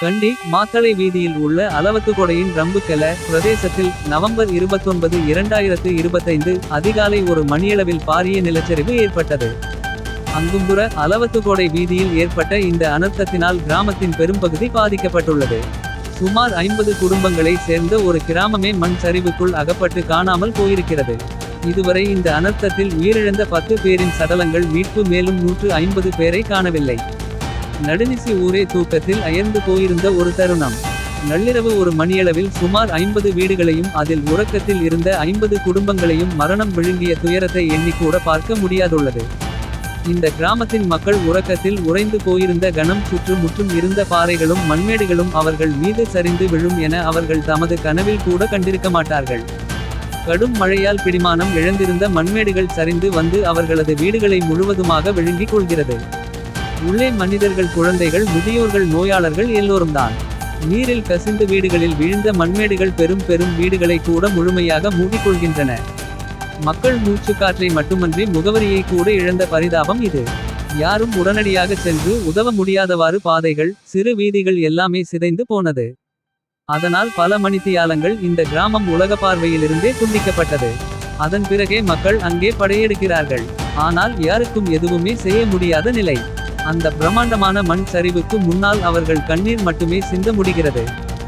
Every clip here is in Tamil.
கண்டி மாத்தளை வீதியில் உள்ள அளவத்துக்கொடையின் ரம்புக்கெல பிரதேசத்தில் நவம்பர் 29 இரண்டாயிரத்து இருபத்தைந்து அதிகாலை ஒரு மணியளவில் பாரிய நிலச்சரிவு ஏற்பட்டது. அங்கும்புற அளவத்துக்கோடை வீதியில் ஏற்பட்ட இந்த அனர்த்தத்தினால் கிராமத்தின் பெரும்பகுதி பாதிக்கப்பட்டுள்ளது. சுமார் ஐம்பது குடும்பங்களை சேர்ந்த ஒரு கிராமமே மண் சரிவுக்குள் அகப்பட்டு காணாமல் போயிருக்கிறது. இதுவரை இந்த அனர்த்தத்தில் உயிரிழந்த பத்து பேரின் சடலங்கள் மீட்பு மேலும் நூற்று ஐம்பது பேரை காணவில்லை. நடுநிசி ஊரே தூக்கத்தில் அயர்ந்து போயிருந்த ஒரு தருணம். நள்ளிரவு ஒரு மணியளவில் சுமார் ஐம்பது வீடுகளையும் அதில் உறக்கத்தில் இருந்த ஐம்பது குடும்பங்களையும் மரணம் விழுங்கிய துயரத்தை எண்ணிக்கூட பார்க்க முடியாதுள்ளது. இந்த கிராமத்தின் மக்கள் உறக்கத்தில் உறைந்து போயிருந்த கணம் சுற்று முற்றும் இருந்த பாறைகளும் மண்மேடுகளும் அவர்கள் மீது சரிந்து விழும் என அவர்கள் தமது கனவில் கூட கண்டிருக்க மாட்டார்கள். கடும் மழையால் பிடிமானம் இழந்திருந்த மண்மேடுகள் சரிந்து வந்து அவர்களது வீடுகளை முழுவதுமாக விழுங்கிக் கொள்கிறது. உள்ளே மனிதர்கள் குழந்தைகள் முதியோர்கள் நோயாளர்கள் எல்லோரும்தான் நீரில் கசிந்து வீடுகளில் விழுந்த மண்மேடுகள் பெரும் பெரும் வீடுகளை கூட முழுமையாக மூடிக்கொள்கின்றன. மக்கள் மூச்சுக்காற்றை மட்டுமன்றி முகவரியை கூட இழந்த பரிதாபம் இது. யாரும் உடனடியாக சென்று உதவ முடியாதவாறு பாதைகள் சிறு வீதிகள் எல்லாமே சிதைந்து போனது. அதனால் பல மணித்தியாலங்கள் இந்த கிராமம் உலக பார்வையிலிருந்தே துண்டிக்கப்பட்டது. அதன் பிறகே மக்கள் அங்கே படையெடுக்கிறார்கள். ஆனால் யாருக்கும் எதுவுமே செய்ய முடியாத நிலை. அந்த பிரம்மாண்டமான மண் சரிவுக்கு முன்னால் அவர்கள் கண்ணீர் மட்டுமே சிந்த முடிகிறது.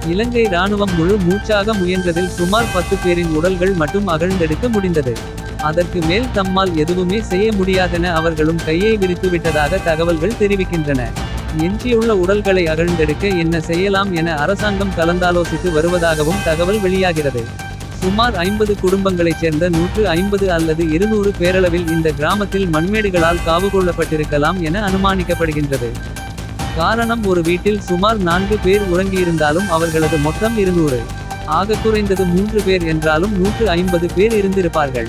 இலங்கை ராணுவம் முழு மூச்சாக முயன்றதில் சுமார் பத்து பேரின் உடல்கள் மட்டும் அகழ்ந்தெடுக்க முடிந்தது. அதற்கு மேல் தம்மால் எதுவுமே செய்ய முடியாதென அவர்களும் கையை விரித்து விட்டதாக தகவல்கள் தெரிவிக்கின்றன. எஞ்சியுள்ள உடல்களை அகழ்ந்தெடுக்க என்ன செய்யலாம் என அரசாங்கம் கலந்தாலோசித்து வருவதாகவும் தகவல் வெளியாகிறது. சுமார் ஐம்பது குடும்பங்களைச் சேர்ந்த நூற்று ஐம்பது அல்லது இருநூறு பேரளவில் இந்த கிராமத்தில் மண்மேடுகளால் காவு கொள்ளப்பட்டிருக்கலாம் என அனுமானிக்கப்படுகின்றது. காரணம் ஒரு வீட்டில் சுமார் நான்கு பேர் உறங்கியிருந்தாலும் அவர்களது மொத்தம் இருநூறு. ஆக குறைந்தது மூன்று பேர் என்றாலும் நூற்று ஐம்பது பேர் இருந்திருப்பார்கள்.